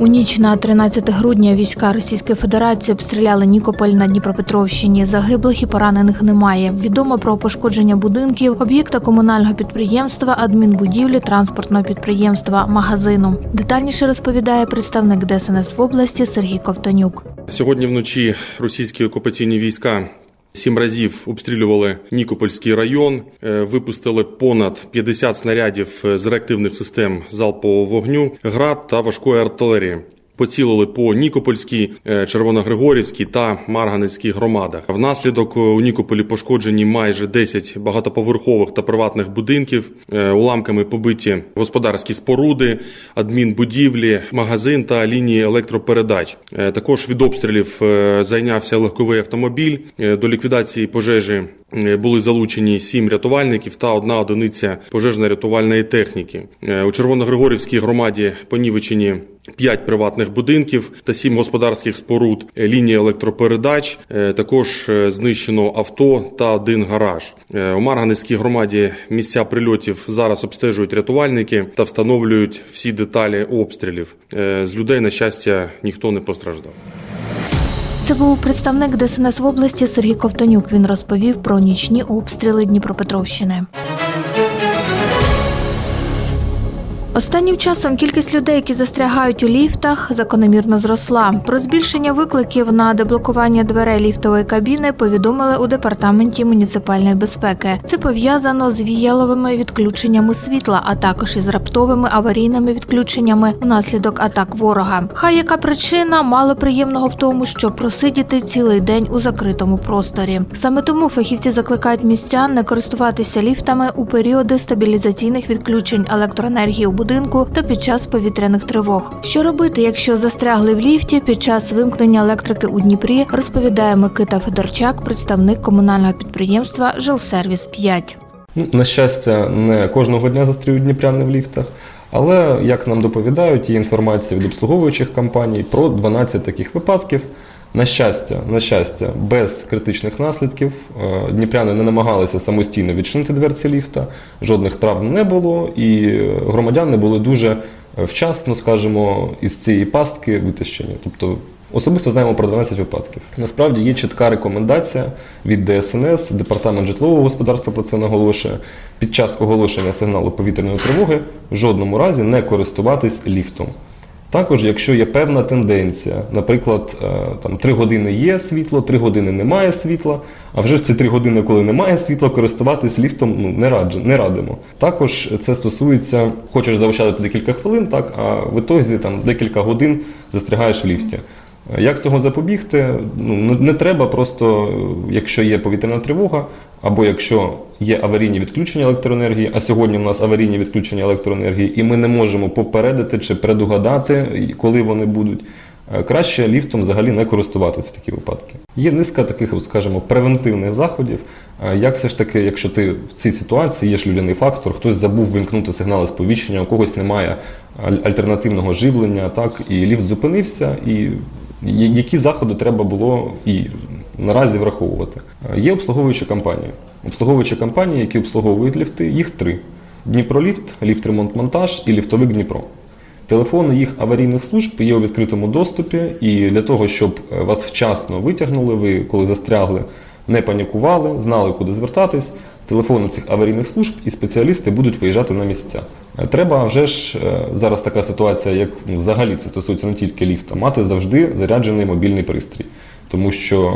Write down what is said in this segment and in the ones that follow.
У ніч на 13 грудня війська Російської Федерації обстріляли Нікополь на Дніпропетровщині. Загиблих і поранених немає. Відомо про пошкодження будинків, об'єкта комунального підприємства, адмінбудівлі, транспортного підприємства, магазину. Детальніше розповідає представник ДСНС в області Сергій Ковтонюк. Сьогодні вночі російські окупаційні війська сім разів обстрілювали Нікопольський район, е, випустили понад 50 снарядів з реактивних систем залпового вогню, град та важкої артилерії. Поцілили по Нікопольській, е, Червоногригорівській та Марганецькій громадах. Внаслідок е, у Нікополі пошкоджені майже 10 багатоповерхових та приватних будинків, Е, уламками побиті господарські споруди, адмінбудівлі, магазин та лінії електропередач. Також від обстрілів зайнявся легковий автомобіль. До ліквідації пожежі були залучені сім рятувальників та одна одиниця пожежно-рятувальної техніки. У Червоногригорівській громаді понівечені п'ять приватних будинків та сім господарських споруд, е, лінії електропередач. Е, Також е, знищено авто та один гараж. У Марганецькій громаді місця прильотів зараз обстежують рятувальники та встановлюють всі деталі обстрілів. З людей, на щастя, ніхто не постраждав. Це був представник ДСНС в області Сергій Ковтонюк. Він розповів про нічні обстріли Дніпропетровщини. Останнім часом кількість людей, які застрягають у ліфтах, закономірно зросла. Про збільшення викликів на деблокування дверей ліфтової кабіни повідомили у департаменті муніципальної безпеки. Це пов'язано з віяловими відключеннями світла, а також із раптовими аварійними відключеннями внаслідок атак ворога. Хай яка причина мало приємного в тому, щоб просидіти цілий день у закритому просторі. Саме тому фахівці закликають містян не користуватися ліфтами у періоди стабілізаційних відключень електроенергії будинку та під час повітряних тривог. Що робити, якщо застрягли в ліфті під час вимкнення електрики у Дніпрі, розповідає Микита Федорчак, представник комунального підприємства Жилсервіс 5 Ну, На щастя, не кожного дня застріють дніпряни в ліфтах. Але, як нам доповідають, є інформація від обслуговуючих компаній про 12 таких випадків. На щастя, на щастя, без критичних наслідків Е, дніпряни не намагалися самостійно відчинити дверці ліфта, жодних травм не було, і громадяни були дуже е, вчасно, скажімо, із цієї пастки витащені. Тобто Особисто знаємо про 12 випадків. Насправді є чітка рекомендація від ДСНС, департамент житлового господарства про це наголошує. Під час оголошення сигналу повітряної тривоги в жодному разі не користуватись ліфтом. Також, якщо є певна тенденція, наприклад, е, там 3 години є світло, 3 години немає світла, а вже в ці 3 години, коли немає світла, користуватись ліфтом ну, не, раджу, не радимо. Також це стосується, хочеш заощадити декілька хвилин, так, а в ітозі там декілька годин застрягаєш в ліфті. Як цього запобігти? Ну, не, не треба просто, е, якщо є повітряна тривога, або якщо є аварійні відключення електроенергії, а сьогодні у нас аварійні відключення електроенергії, і ми не можемо попередити чи предугадати, коли вони будуть. е, Краще ліфтом взагалі не користуватися в такі випадки. Є низка таких, скажімо, превентивних заходів. Е, Як все ж таки, якщо ти в цій ситуації є ж людяний фактор, хтось забув вимкнути сигнали сповіщення, у когось немає аль- альтернативного живлення, так і ліфт зупинився, і які заходи треба було і наразі враховувати. Е, Є обслуговуючі компанії. Обслуговуючі компанії, які обслуговують ліфти, їх три: Дніпроліфт, ліфт-ремонт-монтаж і ліфтовик Дніпро. Телефони їх аварійних служб є у відкритому доступі, і для того, щоб е, вас вчасно витягнули, ви коли застрягли, не панікували, знали, куди звертатись. Телефони цих аварійних служб і спеціалісти будуть виїжджати на місця. Е, Треба вже ж зараз така ситуація, як ну, взагалі це стосується не тільки ліфта, мати завжди заряджений мобільний пристрій, тому що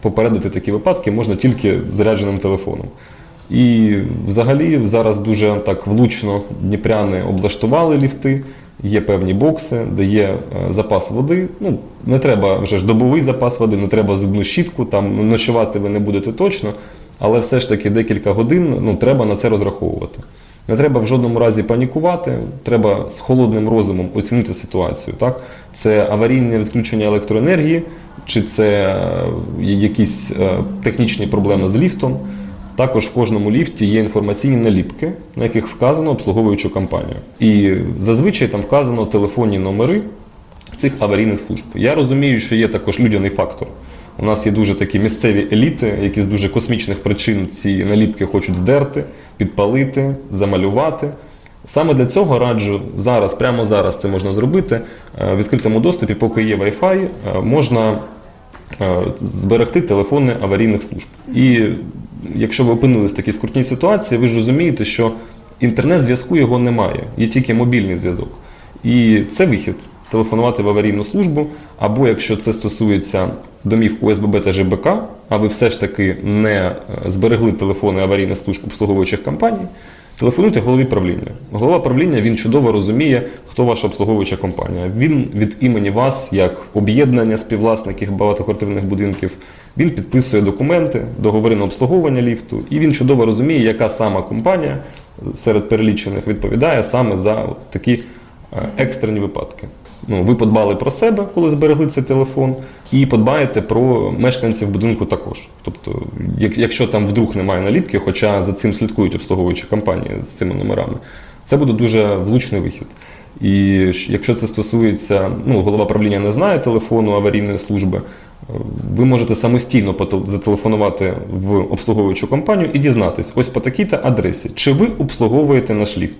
попередити такі випадки можна тільки зарядженим телефоном. І взагалі зараз дуже так влучно дніпряни облаштували ліфти. Є певні бокси, де є е, запас води. Ну, не треба вже ж добовий запас води, не треба зубну щітку, там ночувати ви не будете точно, але все ж таки декілька годин ну, треба на це розраховувати. Не треба в жодному разі панікувати, треба з холодним розумом оцінити ситуацію. Так? Це аварійне відключення електроенергії, чи це е, якісь е, технічні проблеми з ліфтом. Також в кожному ліфті є інформаційні наліпки, на яких вказано обслуговуючу компанію. І зазвичай там вказано телефонні номери цих аварійних служб. Я розумію, що є також людяний фактор. У нас є дуже такі місцеві еліти, які з дуже космічних причин ці наліпки хочуть здерти, підпалити, замалювати. Саме для цього раджу зараз, прямо зараз це можна зробити. е, В відкритому доступі, поки є Wi-Fi, можна зберегти телефони аварійних служб. І якщо ви опинились в такій скрутній ситуації, ви ж розумієте, що інтернет-зв'язку його немає, є тільки мобільний зв'язок. І це вихід телефонувати в аварійну службу, або якщо це стосується домів УСББ та ЖБК, а ви все ж таки не е, зберегли телефони аварійних служб обслуговуючих компаній, телефонуйте голові правління. Голова правління він чудово розуміє, хто ваша обслуговуюча компанія. Він від імені вас, як об'єднання співвласників багатоквартирних будинків, він підписує документи, договори на обслуговування ліфту, і він чудово розуміє, яка сама компанія серед перелічених відповідає саме за такі е, екстрені випадки. Ну, ви подбали про себе, коли зберегли цей телефон, і подбаєте про мешканців будинку також. Тобто, як- якщо там вдруг немає наліпки, хоча за цим слідкують обслуговуючі компанії з цими номерами, це буде дуже влучний вихід. І якщо це стосується, ну, голова правління не знає телефону аварійної служби, е, ви можете самостійно зателефонувати в обслуговуючу компанію і дізнатись, ось по такій-то адресі, чи ви обслуговуєте наш ліфт.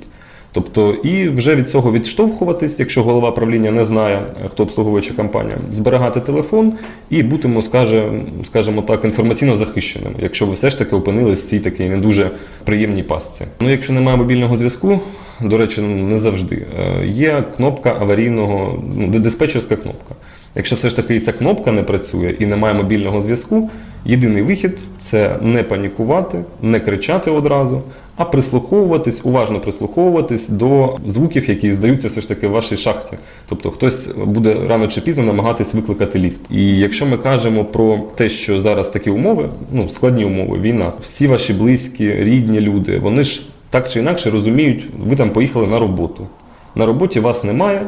Тобто, і вже від цього відштовхуватись, якщо голова правління не знає, хто обслуговуюча компанія, зберігати телефон і скаже, скажімо так, інформаційно захищеним, якщо ви все ж таки опинились в цій такій не дуже приємній пастці. Ну, якщо немає мобільного зв'язку, до речі, не завжди. е, Є кнопка аварійного, ну, диспетчерська кнопка. Якщо все ж таки ця кнопка не працює і немає мобільного зв'язку, єдиний вихід це не панікувати, не кричати одразу, а прислуховуватись, уважно прислуховуватись до звуків, які здаються все ж таки в вашій шахті. Тобто хтось буде рано чи пізно намагатись викликати ліфт. І якщо ми кажемо про те, що зараз такі умови, ну складні умови, війна, всі ваші близькі, рідні люди, вони ж так чи інакше розуміють, ви там поїхали на роботу. На роботі вас немає.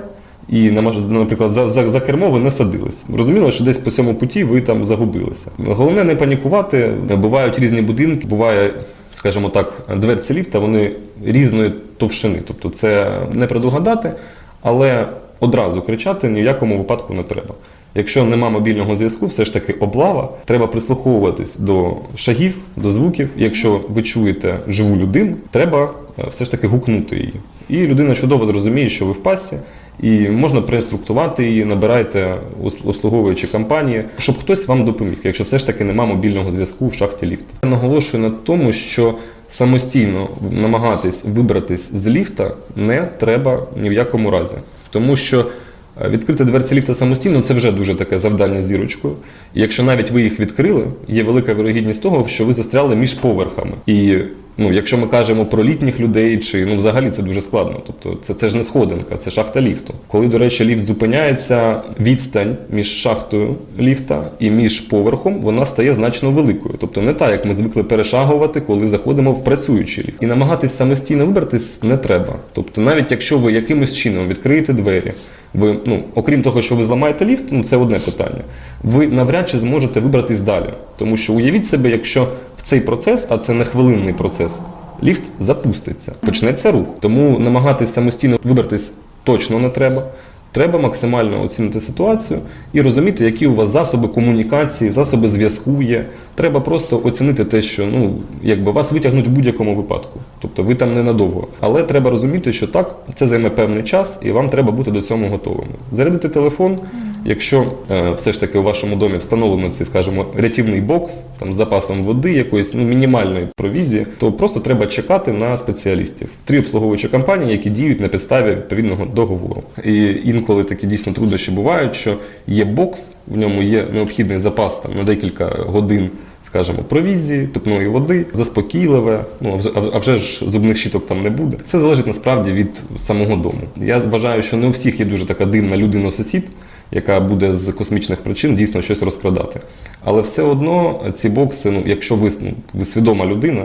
І намаж- наприклад, за, за, за кермо ви не садились. Розуміло, що десь по цьому путі ви там загубилися. Головне не панікувати. Бувають різні будинки, буває, скажімо так, дверці ліфта, вони різної товщини. Тобто це не предугадати, але одразу кричати ні в якому випадку не треба. Якщо нема мобільного зв'язку, все ж таки облава, треба прислуховуватись до шагів, до звуків. Якщо ви чуєте живу людину, треба е, все ж таки гукнути її. І людина чудово зрозуміє, що ви в пасі, і можна проінструктувати її, набирайте обслуговуючі компанії, щоб хтось вам допоміг, якщо все ж таки нема мобільного зв'язку в шахті ліфта. Я наголошую на тому, що самостійно намагатись вибратись з ліфта не треба ні в якому разі, тому що. е, Відкрити дверці ліфта самостійно це вже дуже таке завдання зірочкою. І якщо навіть ви їх відкрили, є велика вірогідність того, що ви застряли між поверхами. І ну, якщо ми кажемо про літніх людей, чи ну взагалі це дуже складно. Тобто це, це ж не сходинка, це шахта ліфту. Коли, до речі, ліфт зупиняється, відстань між шахтою ліфта і між поверхом вона стає значно великою. Тобто не так, як ми звикли перешагувати, коли заходимо в працюючий ліфт. І намагатись самостійно вибратись не треба. Тобто, навіть якщо ви якимось чином відкриєте двері. Ви, ну, окрім того, що ви зламаєте ліфт, ну це одне питання. Ви навряд чи зможете вибратись далі. Тому що уявіть себе, якщо цей процес, а це не хвилинний процес, ліфт запуститься, почнеться рух. Тому намагатись самостійно вибратись точно не треба. Треба максимально оцінити ситуацію і розуміти, які у вас засоби комунікації, засоби зв'язку є. Треба просто оцінити те, що ну якби вас витягнуть в будь-якому випадку. Тобто ви там ненадовго. Але треба розуміти, що так, це займе певний час, і вам треба бути до цього готовими. Зарядити телефон. Якщо е, все ж таки у вашому домі встановлений цей, скажімо, рятівний бокс там з запасом води, якоїсь ну, мінімальної провізії, то просто треба чекати на спеціалістів. Три обслуговуючі компанії, які діють на підставі відповідного договору. І інколи такі дійсно труднощі бувають, що є бокс, в ньому є необхідний запас там на декілька годин. Скажімо, провізії, питної води, заспокійливе, ну а вже ж зубних щіток там не буде. Це залежить насправді від самого дому. Я вважаю, що не у всіх є дуже така дивна людина-сусід, яка буде з космічних причин дійсно щось розкрадати. Але все одно ці бокси, ну якщо ви, ну, ви свідома людина.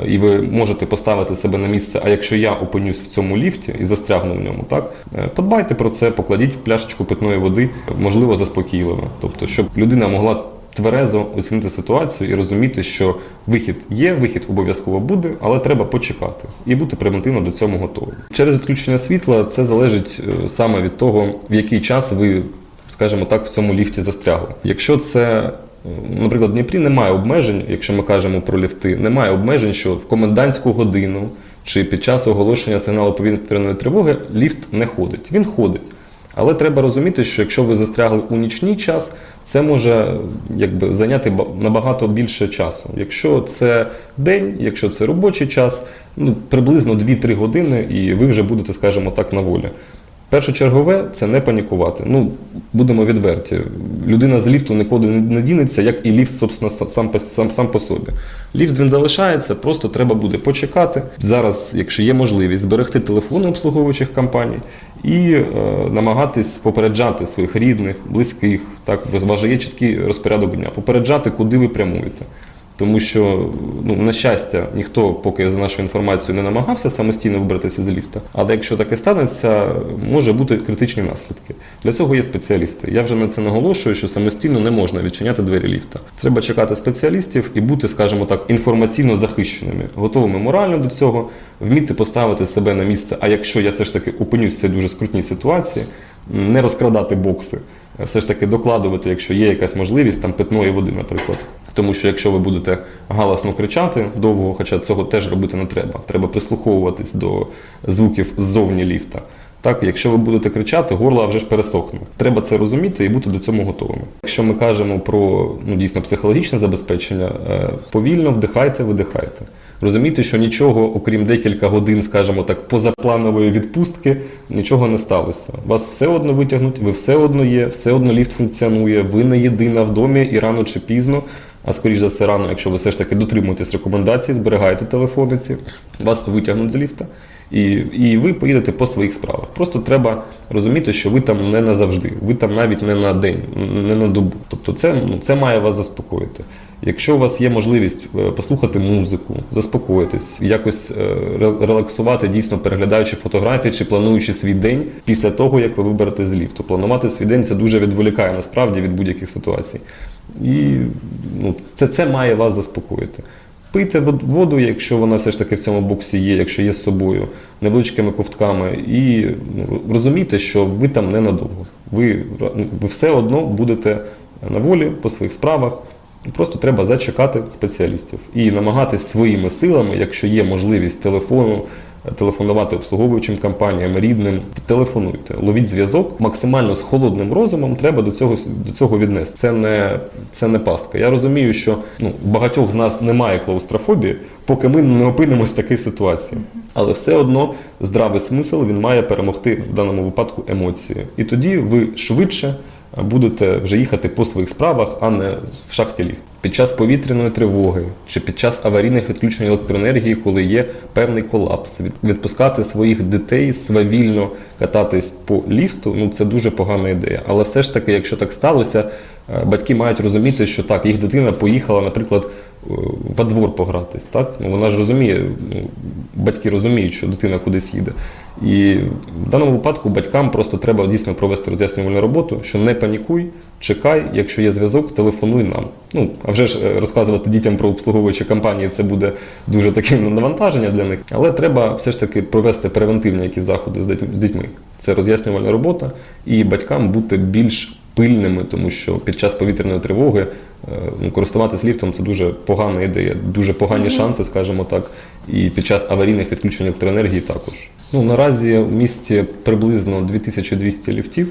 е, І ви можете поставити себе на місце, а якщо я опинюсь в цьому ліфті і застрягну в ньому, так е, подбайте про це, покладіть пляшечку питної води, можливо, заспокійливо. Тобто, щоб людина могла тверезо оцінити ситуацію і розуміти, що вихід є, вихід обов'язково буде, але треба почекати і бути превентивно до цього готовим. Через відключення світла це залежить е, саме від того, в який час ви, скажімо так, в цьому ліфті застрягли. Якщо це е, Наприклад, в Дніпрі немає обмежень, якщо ми кажемо про ліфти, немає обмежень, що в комендантську годину чи під час оголошення сигналу повітряної тривоги ліфт не ходить. Він ходить. Але треба розуміти, що якщо ви застрягли у нічний час, це може якби, зайняти набагато більше часу. Якщо це день, якщо це робочий час, ну, приблизно 2-3 години, і ви вже будете, скажімо так, на волі. Першочергове це не панікувати. Ну, будемо відверті. Людина з ліфту нікуди не дінеться, як і ліфт, собственно, сам по, сам, сам по собі. Ліфт він залишається, просто треба буде почекати. Зараз, якщо є можливість, зберегти телефони обслуговуючих компаній і е, намагатись попереджати своїх рідних, близьких. Так, у вас є чіткий розпорядок дня, попереджати, куди ви прямуєте. Тому що, ну, на щастя, ніхто поки за нашою інформацією не намагався самостійно вибратися з ліфта. Але якщо таке станеться, може бути критичні наслідки. Для цього є спеціалісти. Я вже на це наголошую, що самостійно не можна відчиняти двері ліфта. Треба чекати спеціалістів і бути, скажімо так, інформаційно захищеними, готовими морально до цього, вміти поставити себе на місце. А якщо я все ж таки опинюсь в цій дуже скрутній ситуації, не розкрадати бокси, все ж таки докладувати, якщо є якась можливість там питної води, наприклад. Тому що якщо ви будете галасно кричати довго, хоча цього теж робити не треба, треба прислуховуватись до звуків ззовні ліфта. Так, якщо ви будете кричати, горло вже ж пересохне. Треба це розуміти і бути до цього готовими. Якщо ми кажемо про ну дійсно психологічне забезпечення, е, повільно вдихайте, видихайте. Розумійте, що нічого, окрім декілька годин, скажімо так, позапланової відпустки, нічого не сталося. Вас все одно витягнуть, ви все одно є, все одно ліфт функціонує, ви не єдина в домі і рано чи пізно. А скоріш за все рано, якщо ви все ж таки дотримуєтесь рекомендацій, зберігаєте телефони ці, вас витягнуть з ліфта. І, і ви поїдете по своїх справах. Просто треба розуміти, що ви там не назавжди, ви там навіть не на день, не на добу. Тобто це, ну, це має вас заспокоїти. Якщо у вас є можливість е, послухати музику, заспокоїтись, якось е, релаксувати, дійсно переглядаючи фотографії чи плануючи свій день після того, як ви виберете з ліфту. Планувати свій день це дуже відволікає насправді від будь-яких ситуацій. І ну, це, це має вас заспокоїти. Пийте воду, якщо вона все ж таки в цьому боксі є, якщо є з собою, невеличкими ковтками, і ну, розумійте, що ви там ненадовго. Ви, ви все одно будете на волі по своїх справах. Просто треба зачекати спеціалістів і намагатись своїми силами, якщо є можливість телефону, телефонувати обслуговуючим компаніям, рідним, телефонуйте, ловіть зв'язок. Максимально з холодним розумом треба до цього до цього віднести. Це не це не пастка. Я розумію, що ну багатьох з нас немає клаустрофобії, поки ми не опинимось в такій ситуації. Але все одно здравий смисл він має перемогти в даному випадку емоції. І тоді ви швидше будете вже їхати по своїх справах, а не в шахті ліфт. Під час повітряної тривоги чи під час аварійних відключень електроенергії, коли є певний колапс, відпускати своїх дітей свавільно кататись по ліфту, ну це дуже погана ідея. Але все ж таки, якщо так сталося, е, батьки мають розуміти, що так, їх дитина поїхала, наприклад, во двор погратись. Так? Ну, вона ж розуміє, ну, батьки розуміють, що дитина кудись їде. І в даному випадку батькам просто треба дійсно провести роз'яснювальну роботу, що не панікуй, чекай, якщо є зв'язок, телефонуй нам. Ну, а вже ж е, розказувати дітям про обслуговуючі компанії це буде дуже таке навантаження для них. Але треба все ж таки провести превентивні якісь заходи з дітьми. Це роз'яснювальна робота, і батькам бути більш пильними, тому що під час повітряної тривоги е, ну, користуватись ліфтом це дуже погана ідея, дуже погані шанси, скажімо так. І під час аварійних відключень електроенергії також. Ну наразі в місті приблизно 2200 ліфтів.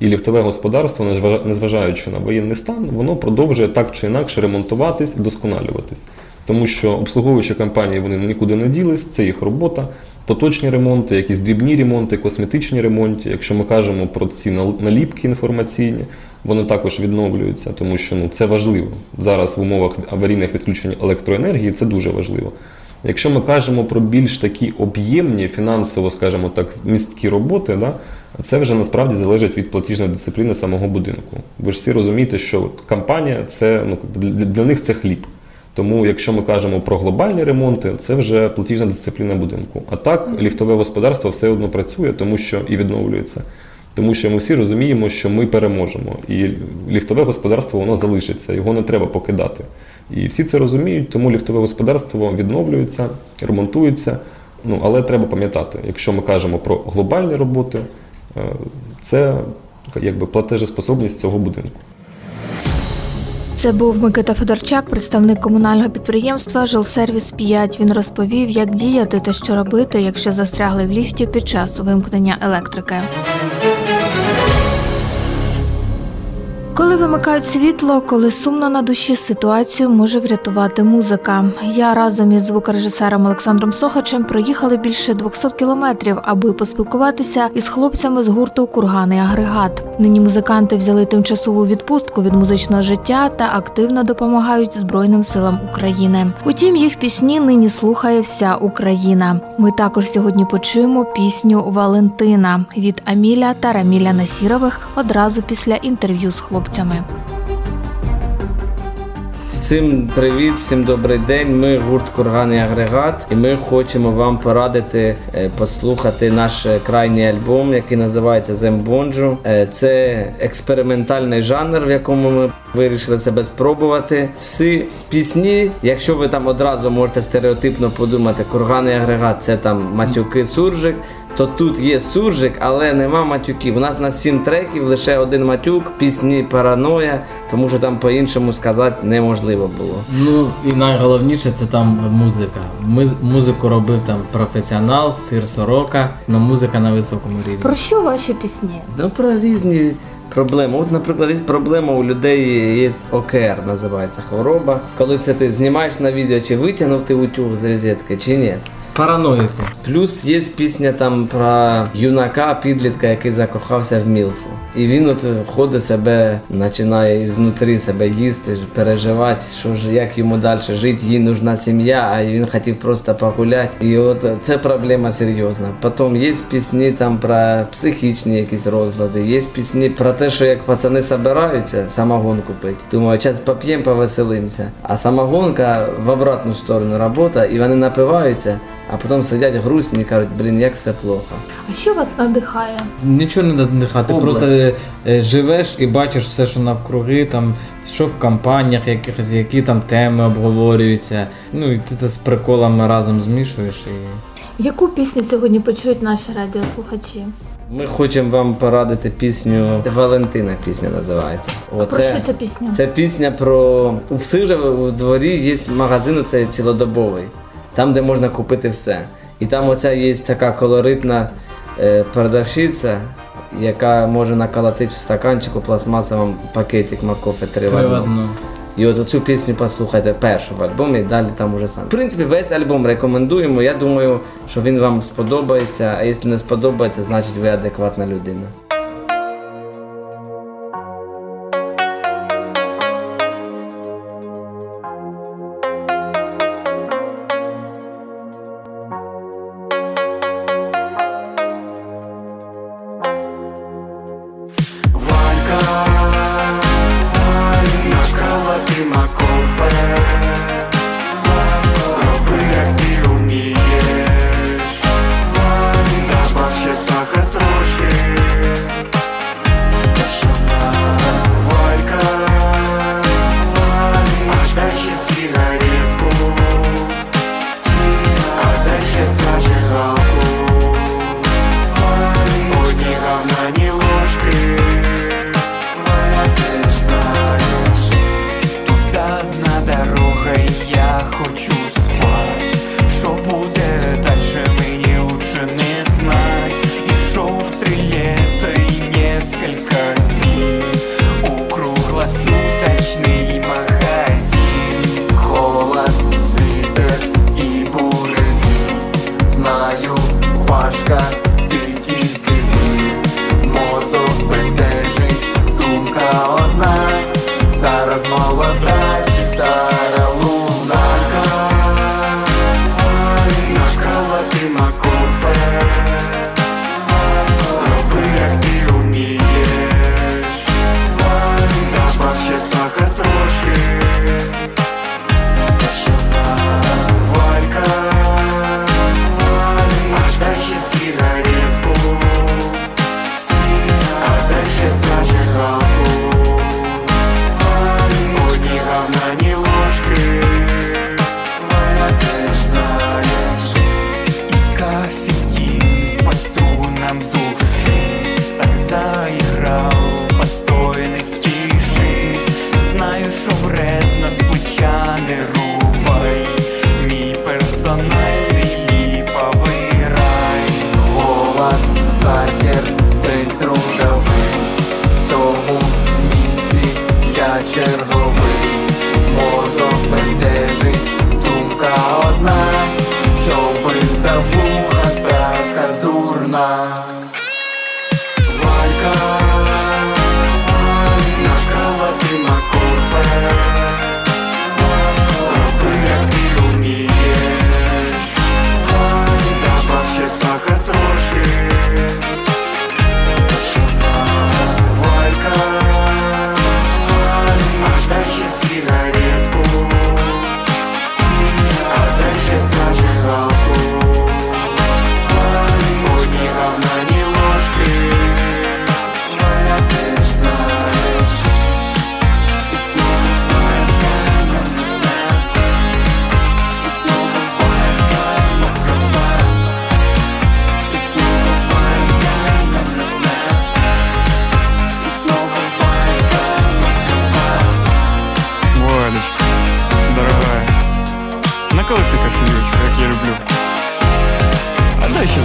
І ліфтове господарство, незважаючи на воєнний стан, воно продовжує так чи інакше ремонтуватись, і вдосконалюватись. Тому що обслуговуючі компанії вони нікуди не ділись, це їх робота. Поточні ремонти, якісь дрібні ремонти, косметичні ремонти. Якщо ми кажемо про ці наліпки інформаційні, вони також відновлюються, тому що ну, це важливо. Зараз в умовах аварійних відключень електроенергії це дуже важливо. Якщо ми кажемо про більш такі об'ємні, фінансово, скажімо так, місткі роботи, да, це вже насправді залежить від платіжної дисципліни самого будинку. Ви ж всі розумієте, що компанія це ну, для, них це хліб. Тому, якщо ми кажемо про глобальні ремонти, це вже платіжна дисципліна будинку. А так, ліфтове господарство все одно працює, тому що і відновлюється. Тому що ми всі розуміємо, що ми переможемо, і ліфтове господарство воно залишиться, його не треба покидати. І всі це розуміють, тому ліфтове господарство відновлюється, ремонтується. Ну, але треба пам'ятати, якщо ми кажемо про глобальні роботи, е, це якби платежеспособність цього будинку. Це був Микита Федорчак, представник комунального підприємства Жилсервіс 5. Він розповів, як діяти та що робити, якщо застрягли в ліфті під час вимкнення електрики. Коли вимикають світло, коли сумно на душі, ситуацію може врятувати музика. Я разом із звукорежисером Олександром Сохачем проїхали більше 200 кілометрів, аби поспілкуватися із хлопцями з гурту Курганий агрегат. Нині музиканти взяли тимчасову відпустку від музичного життя та активно допомагають Збройним силам України. Утім, їх пісні нині слухає вся Україна. Ми також сьогодні почуємо пісню Валентина від Аміля та Раміля Насірових одразу після інтерв'ю з хлопцями. Всім привіт, всім добрий день. Ми гурт Курганий агрегат, і ми хочемо вам порадити е, послухати наш е, крайній альбом, який називається Зембонджу. Е, Це експериментальний жанр, в якому ми вирішили себе спробувати. Всі пісні, якщо ви там одразу можете стереотипно подумати, курганий агрегат це там матюки суржик. То тут є суржик, але нема матюків. У нас на сім треків лише один матюк, пісні параноя, тому що там по-іншому сказати неможливо було. Ну і найголовніше це там музика. Ми музику робив там професіонал, сир сорока, але музика на високому рівні. Про що ваші пісні? Ну про різні проблеми. От, наприклад, є проблема у людей є ОКР, називається хвороба. Коли це ти знімаєш на відео, чи витягнув ти утюг з розетки, чи ні. Параноїку. Плюс є пісня там про юнака, підлітка, який закохався в Мілфу. І він от ходить себе, починає знутрі себе їсти, переживати, що ж як йому далі жити, їй нужна сім'я, а він хотів просто погуляти. І от це проблема серйозна. Потім є пісні там про психічні якісь розлади, є пісні про те, що як пацани збираються самогонку пити. Думаю, зараз поп'ємо, повеселимося. А самогонка в обратну сторону робота, і вони напиваються. А потім сидять грустні і кажуть, блін, як все плохо. А що вас надихає? Нічого не надихати, Область. просто е, е, живеш і бачиш все, що навкруги, там, що в компаніях якихось, які там теми обговорюються. Ну і ти це з приколами разом змішуєш і. Яку пісню сьогодні почують наші радіослухачі? Ми хочемо вам порадити пісню Валентина. Пісня називається. О, Про що ця пісня? Це пісня про у всіх же в дворі є магазин, це цілодобовий, там, де можна купити все. І там оця є така колоритна е, продавщиця, яка може наколотити в стаканчику пластмасовому пакетик Макофе 3 в одному. І от оцю пісню послухайте першу в альбомі, і далі там уже сам. В принципі, весь альбом рекомендуємо. Я думаю, що він вам сподобається. А якщо не сподобається, значить ви адекватна людина.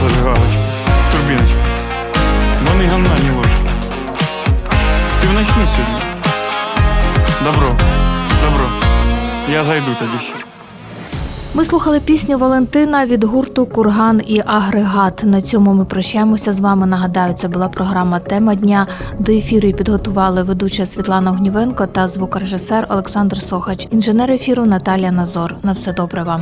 Зажигалочку, турбіночку. Вони гамна не ложки. Ти в ночну сьогодні. Добро, добро. Я зайду тоді ще. Ми слухали пісню Валентина від гурту Курган і Агрегат. На цьому ми прощаємося з вами. Нагадаю, це була програма Тема дня. До ефіру її підготували ведуча Світлана Гнівенко та звукорежисер Олександр Сохач, інженер ефіру Наталія Назор. На все добре вам.